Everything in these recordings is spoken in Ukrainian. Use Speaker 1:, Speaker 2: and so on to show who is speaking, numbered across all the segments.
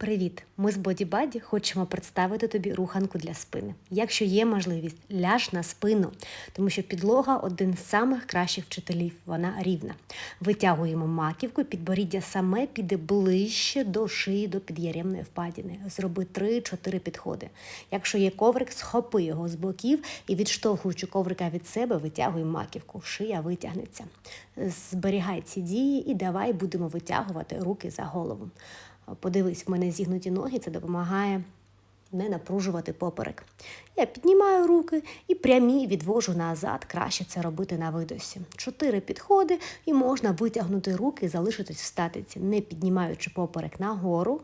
Speaker 1: Привіт! Ми з BodyBuddy хочемо представити тобі руханку для спини. Якщо є можливість, ляж на спину, тому що підлога один з самих кращих вчителів, вона рівна. Витягуємо маківку, підборіддя саме піде ближче до шиї, до під'яремної впадини. Зроби 3-4 підходи. Якщо є коврик, схопи його з боків і відштовхуючи коврика від себе, витягуй маківку. Шия витягнеться. Зберігай ці дії і давай будемо витягувати руки за голову. Подивись, в мене зігнуті ноги, це допомагає не напружувати поперек. Я піднімаю руки і прямі відвожу назад. Краще це робити на видосі. Чотири підходи, і можна витягнути руки і залишитись в статиці, не піднімаючи поперек нагору,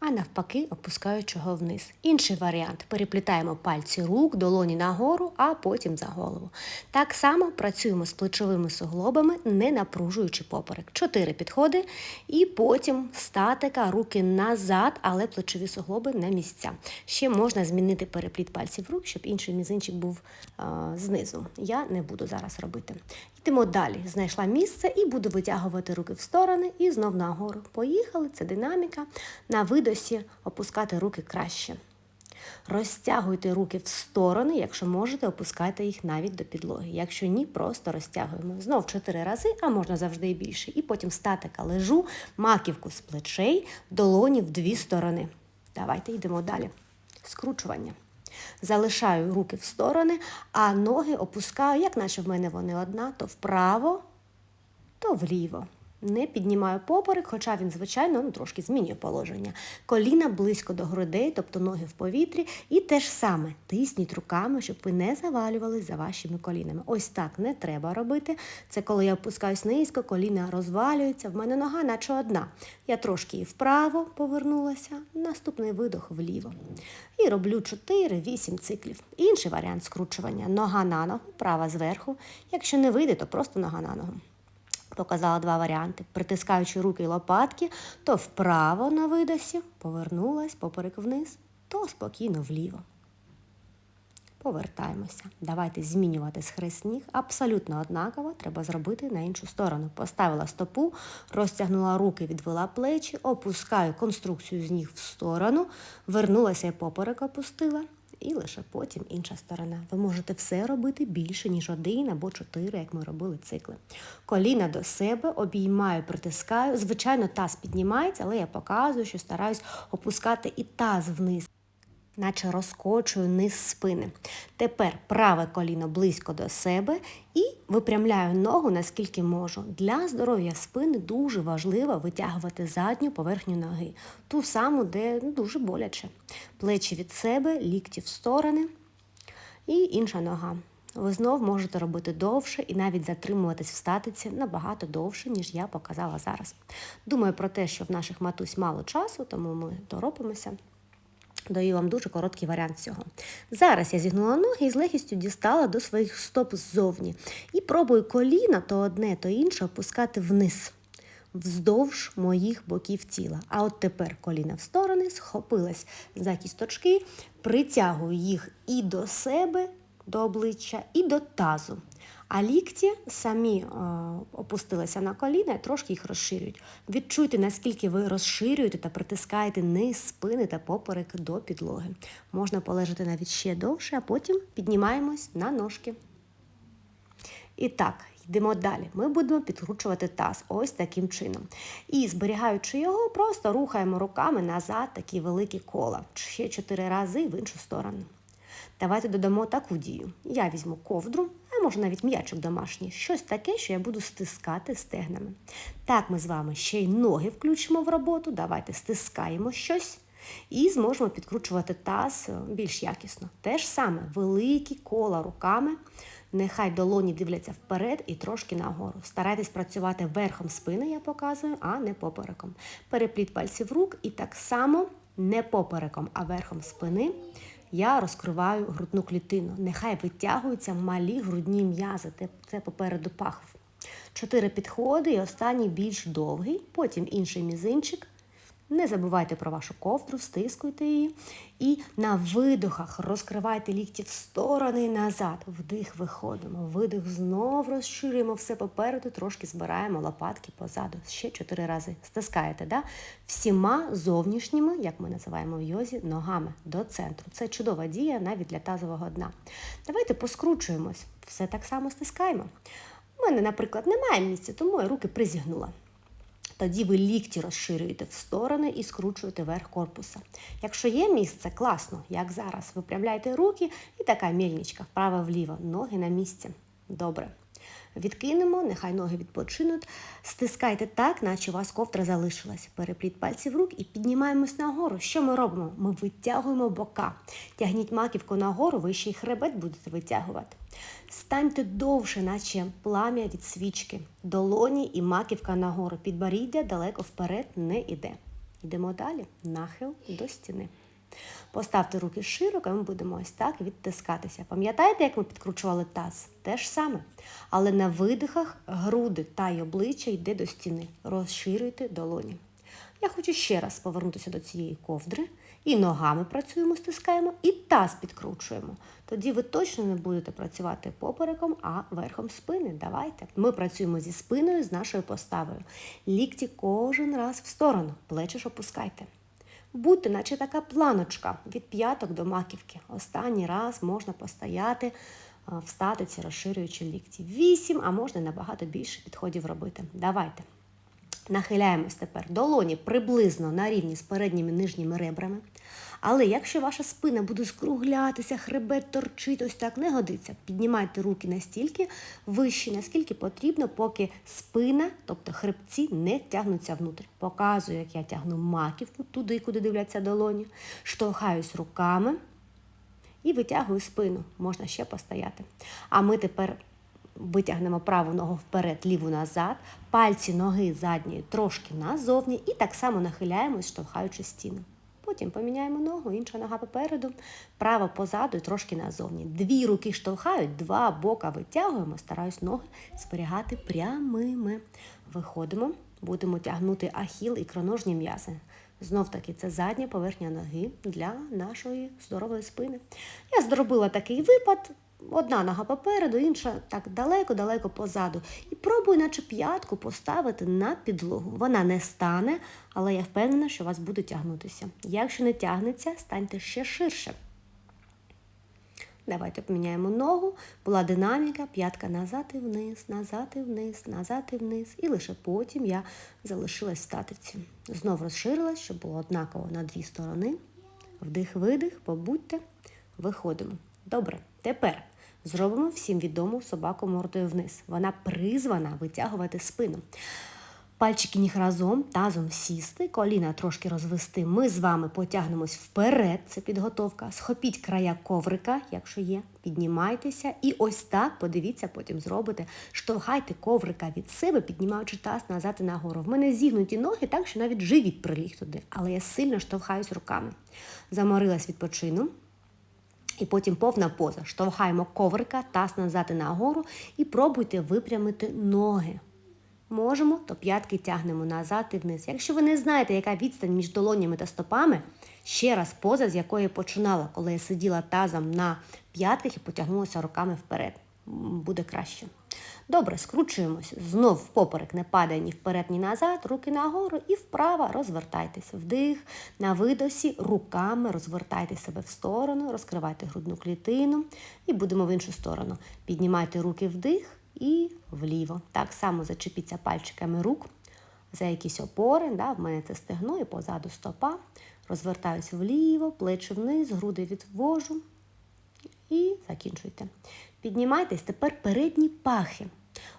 Speaker 1: а навпаки, опускаючи його вниз. Інший варіант переплітаємо пальці рук, долоні нагору, а потім за голову. Так само працюємо з плечовими суглобами, не напружуючи поперек. Чотири підходи, і потім статика, руки назад, але плечові суглоби на місця. Ще можна змінити перепліт пальців рук, щоб інший мізинчик був а, знизу. Я не буду зараз робити. Йдемо далі. Знайшла місце і буду витягувати руки в сторони і знов нагору. Поїхали, це динаміка. На видосі опускати руки краще. Розтягуйте руки в сторони, якщо можете, опускайте їх навіть до підлоги. Якщо ні, просто розтягуємо. Знов чотири рази, а можна завжди і більше. І потім статика лежу, маківку з плечей, долоні в дві сторони. Давайте йдемо далі. Скручування. Залишаю руки в сторони, а ноги опускаю, як наче в мене вони одна, то вправо, то вліво. Не піднімаю поперек, хоча він, звичайно, ну, трошки змінює положення. Коліна близько до грудей, тобто ноги в повітрі. І те ж саме тисніть руками, щоб ви не завалювались за вашими колінами. Ось так не треба робити. Це коли я опускаюсь низько, коліна розвалюються. В мене нога, наче одна. Я трошки і вправо повернулася, наступний видох вліво. І роблю 4-8 циклів. Інший варіант скручування нога на ногу, права зверху. Якщо не вийде, то просто нога на ногу. Показала два варіанти. Притискаючи руки і лопатки, то вправо на видосі, повернулась, поперек вниз, то спокійно вліво. Повертаємося. Давайте змінювати схрест ніг. Абсолютно однаково треба зробити на іншу сторону. Поставила стопу, розтягнула руки, відвела плечі, опускаю конструкцію з ніг в сторону, вернулася і поперек опустила. І лише потім інша сторона. Ви можете все робити більше, ніж один або чотири, як ми робили цикли. Коліна до себе обіймаю, притискаю. Звичайно, таз піднімається, але я показую, що стараюсь опускати і таз вниз. Наче розкочую низ спини. Тепер праве коліно близько до себе і випрямляю ногу наскільки можу. Для здоров'я спини дуже важливо витягувати задню поверхню ноги, ту саму, де ну, дуже боляче. Плечі від себе, лікті в сторони і інша нога. Ви знов можете робити довше і навіть затримуватись в статиці набагато довше, ніж я показала зараз. Думаю про те, що в наших матусь мало часу, тому ми торопимося. Даю вам дуже короткий варіант цього. Зараз я зігнула ноги і з легкістю дістала до своїх стоп ззовні. І пробую коліна то одне, то інше опускати вниз, вздовж моїх боків тіла. А от тепер коліна в сторони, схопилась за кісточки, притягую їх і до себе, до обличчя, і до тазу. А лікті самі е, опустилися на коліна і трошки їх розширюють. Відчуйте, наскільки ви розширюєте та притискаєте низ спини та поперек до підлоги. Можна полежати навіть ще довше, а потім піднімаємось на ножки. І так, йдемо далі. Ми будемо підкручувати таз ось таким чином. І зберігаючи його, просто рухаємо руками назад такі великі кола. Ще чотири рази в іншу сторону. Давайте додамо таку дію. Я візьму ковдру, може навіть м'ячик домашній, щось таке, що я буду стискати стегнами. Так ми з вами ще й ноги включимо в роботу. Давайте стискаємо щось і зможемо підкручувати таз більш якісно. Те ж саме великі кола руками. Нехай долоні дивляться вперед і трошки нагору. Старайтесь працювати верхом спини, я показую, а не попереком. Перепліт пальців рук і так само не попереком, а верхом спини я розкриваю грудну клітину. Нехай витягуються малі грудні м'язи. Це попереду пахв. Чотири підходи, і останній більш довгий, потім інший мізинчик Не забувайте про вашу ковдру, стискуйте її. І на видохах розкривайте лікті в сторони і назад. Вдих, виходимо. Видих знов розширюємо все попереду, трошки збираємо лопатки позаду. Ще чотири рази. Стискаєте, да? всіма зовнішніми, як ми називаємо в йозі, ногами до центру. Це чудова дія навіть для тазового дна. Давайте поскручуємось. Все так само стискаємо. У мене, наприклад, немає місця, тому я руки призігнула. Тоді ви лікті розширюєте в сторони і скручуєте верх корпуса. Якщо є місце, класно, як зараз. Випрямляйте руки і така мільничка вправо-вліво, ноги на місці. Добре. Відкинемо, нехай ноги відпочинуть. Стискайте так, наче у вас ковтра залишилась. Перепліт пальців рук і піднімаємось нагору. Що ми робимо? Ми витягуємо бока. Тягніть маківку нагору, ви ще й хребет будете витягувати. Станьте довше, наче плам'я від свічки. Долоні і маківка нагору. Підборіддя далеко вперед не йде. Йдемо далі. Нахил до стіни. Поставте руки широко, і ми будемо ось так відтискатися. Пам'ятаєте, як ми підкручували таз? Те ж саме. Але на видихах груди та й обличчя йде до стіни. Розширюйте долоні. Я хочу ще раз повернутися до цієї ковдри. І ногами працюємо, стискаємо, і таз підкручуємо. Тоді ви точно не будете працювати попереком, а верхом спини. Давайте. Ми працюємо зі спиною, з нашою поставою. Лікті кожен раз в сторону. Плечі ж опускайте. Будьте, наче така планочка від п'яток до маківки. Останній раз можна постояти в статиці, розширюючи лікті. Вісім, а можна набагато більше підходів робити. Давайте. Нахиляємось тепер долоні приблизно на рівні з передніми нижніми ребрами. Але якщо ваша спина буде скруглятися, хребет торчить, ось так не годиться. Піднімайте руки настільки вище, наскільки потрібно, поки спина, тобто хребці, не втягнуться внутрь. Показую, як я тягну маківку туди, куди дивляться долоні, штовхаюсь руками і витягую спину. Можна ще постояти. А ми тепер. Витягнемо праву ногу вперед, ліву назад, пальці ноги задньої трошки назовні і так само нахиляємось, штовхаючи стіну. Потім поміняємо ногу, інша нога попереду, права позаду і трошки назовні. Дві руки штовхають, два бока витягуємо, стараюсь ноги зберігати прямими. Виходимо, будемо тягнути ахіл і кроножні м'язи. Знов таки, це задня поверхня ноги для нашої здорової спини. Я зробила такий випад. Одна нога попереду, інша так далеко-далеко позаду. І пробую, наче п'ятку поставити на підлогу. Вона не стане, але я впевнена, що вас буде тягнутися. Якщо не тягнеться, станьте ще ширше. Давайте поміняємо ногу. Була динаміка, п'ятка назад і вниз, назад і вниз, назад і вниз. І лише потім я залишилась в статиці. Знов розширилась, щоб було однаково на дві сторони. Вдих-видих, побудьте, виходимо. Добре, тепер зробимо всім відому собаку мордою вниз. Вона призвана витягувати спину. Пальчики ніг разом, тазом сісти, коліна трошки розвести. Ми з вами потягнемось вперед, це підготовка. Схопіть края коврика, якщо є, піднімайтеся. І ось так, подивіться, потім зробите. Штовхайте коврика від себе, піднімаючи таз назад і нагору. В мене зігнуті ноги, так що навіть живіт приліг туди. Але я сильно штовхаюсь руками. Заморилась відпочину. І потім повна поза. Штовхаємо коврика, таз назад і нагору і пробуйте випрямити ноги. Можемо, то п'ятки тягнемо назад і вниз. Якщо ви не знаєте, яка відстань між долонями та стопами, ще раз поза, з якої я починала, коли я сиділа тазом на п'ятках і потягнулася руками вперед. Буде краще. Добре, скручуємось. Знов в поперек не падає ні вперед, ні назад, руки нагору і вправо розвертайтеся. Вдих, на видосі, руками розвертайте себе в сторону, розкривайте грудну клітину і будемо в іншу сторону. Піднімайте руки вдих і вліво. Так само зачепіться пальчиками рук за якісь опори. Да? В мене це стегно і позаду стопа. Розвертаюсь вліво, плечі вниз, груди відвожу і закінчуйте. Піднімайтесь тепер передні пахи.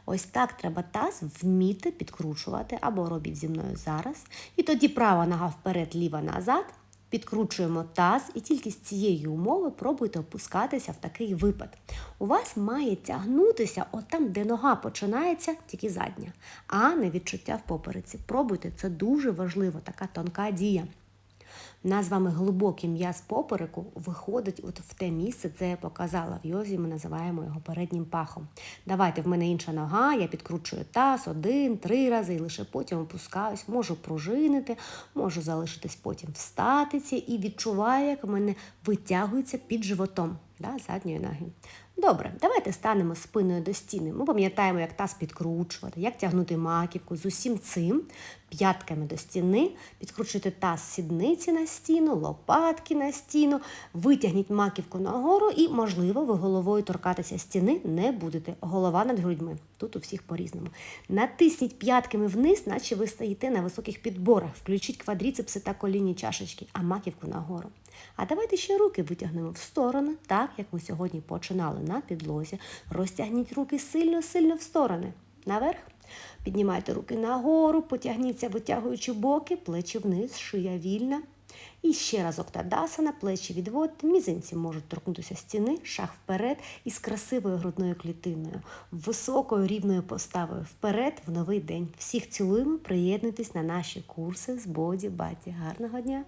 Speaker 1: Ось так треба таз вміти підкручувати або робіть зі мною зараз. І тоді права нога вперед, ліва назад. Підкручуємо таз і тільки з цієї умови пробуйте опускатися в такий випад. У вас має тягнутися от там, де нога починається, тільки задня, а не відчуття в попереці. Пробуйте, це дуже важливо, така тонка дія. У нас з вами глибокий м'яз попереку виходить от в те місце, це я показала в йозі, ми називаємо його переднім пахом. Давайте, в мене інша нога, я підкручую таз один, три рази і лише потім опускаюсь, можу пружинити, можу залишитись потім в статиці і відчуваю, як у мене витягується під животом да, задньої ноги. Добре, давайте станемо спиною до стіни. Ми пам'ятаємо, як таз підкручувати, як тягнути маківку з усім цим, п'ятками до стіни, підкручуйте таз сідниці на стіну, лопатки на стіну, витягніть маківку нагору і, можливо, ви головою торкатися стіни не будете. Голова над грудьми. Тут у всіх по-різному. Натисніть п'ятками вниз, наче ви стоїте на високих підборах. Включіть квадріцепси та колінні чашечки, а маківку нагору. А давайте ще руки витягнемо в сторони, так як ми сьогодні починали на підлозі. Розтягніть руки сильно-сильно в сторони. Наверх. Піднімайте руки нагору, потягніться, витягуючи боки, плечі вниз, шия вільна. І ще разок тадасана, плечі відводьте, мізинці можуть торкнутися стіни, шаг вперед із красивою грудною клітиною, високою рівною поставою вперед в новий день. Всіх цілуємо, приєднуйтесь на наші курси з Боді Баті. Гарного дня!